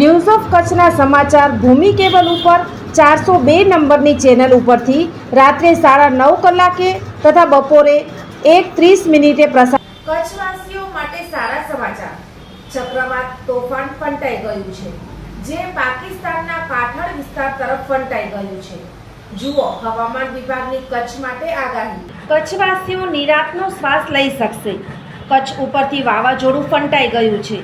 news of કચ્છના સમાચાર ભૂમિ cable ઉપર ચારસો બે નંબરની ચેનલ ઉપરથી રાત્રે સાડા નવ કલાકે તથા બપોરે એક ત્રીસ મિનિટે પ્રસાર કચ્છવાસીઓ માટે સારા સમાચાર. ચક્રવાત તોફાન ફંટાઈ ગયું છે. જે પાકિસ્તાનના પાથળ વિસ્તાર તરફ ફંટાઈ ગયું છે. જુઓ હવામાન વિભાગની કચ્છ માટે આગાહી. કચ્છવાસીઓ નિરાતનો શ્વાસ લઈ શકશે. કચ્છ ઉપરથી વાવાઝોડું ફંટાઈ ગયું છે.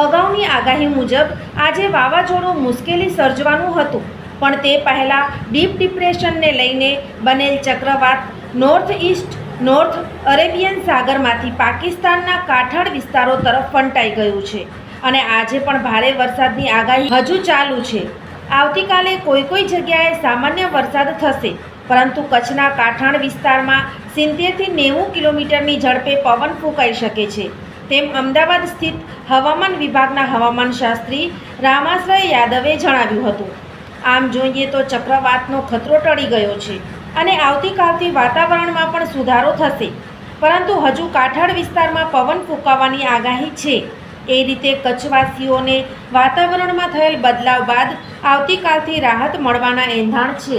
અગાઉની આગાહી મુજબ આજે વાવાઝોડું મુશ્કેલી સર્જવાનું હતું. પણ તે પહેલાં ડીપ ડિપ્રેશનને લઈને બનેલ ચક્રવાત નોર્થ ઇસ્ટ નોર્થ અરેબિયન સાગરમાંથી પાકિસ્તાનના કાઠાળ વિસ્તારો તરફ ફંટાઈ ગયું છે. અને આજે પણ ભારે વરસાદની આગાહી હજુ ચાલુ છે. આવતીકાલે કોઈ કોઈ જગ્યાએ સામાન્ય વરસાદ થશે, પરંતુ કચ્છના કાઠાણ વિસ્તારમાં સિત્તેરથી નેવું કિલોમીટરની ઝડપે પવન ફૂંકાઈ શકે છે. તેમ અમદાવાદ સ્થિત હવામાન વિભાગના હવામાન શાસ્ત્રી રામાશ્રય યાદવે જણાવ્યું હતું. આમ જોઈએ તો ચક્રવાતનો ખતરો ટળી ગયો છે અને આવતીકાલથી વાતાવરણમાં પણ સુધારો થશે. પરંતુ હજુ કાઠાળ વિસ્તારમાં પવન ફૂંકાવાની આગાહી છે. એ રીતે કચ્છવાસીઓને વાતાવરણમાં થયેલ બદલાવ બાદ આવતીકાલથી રાહત મળવાના એંધાણ છે.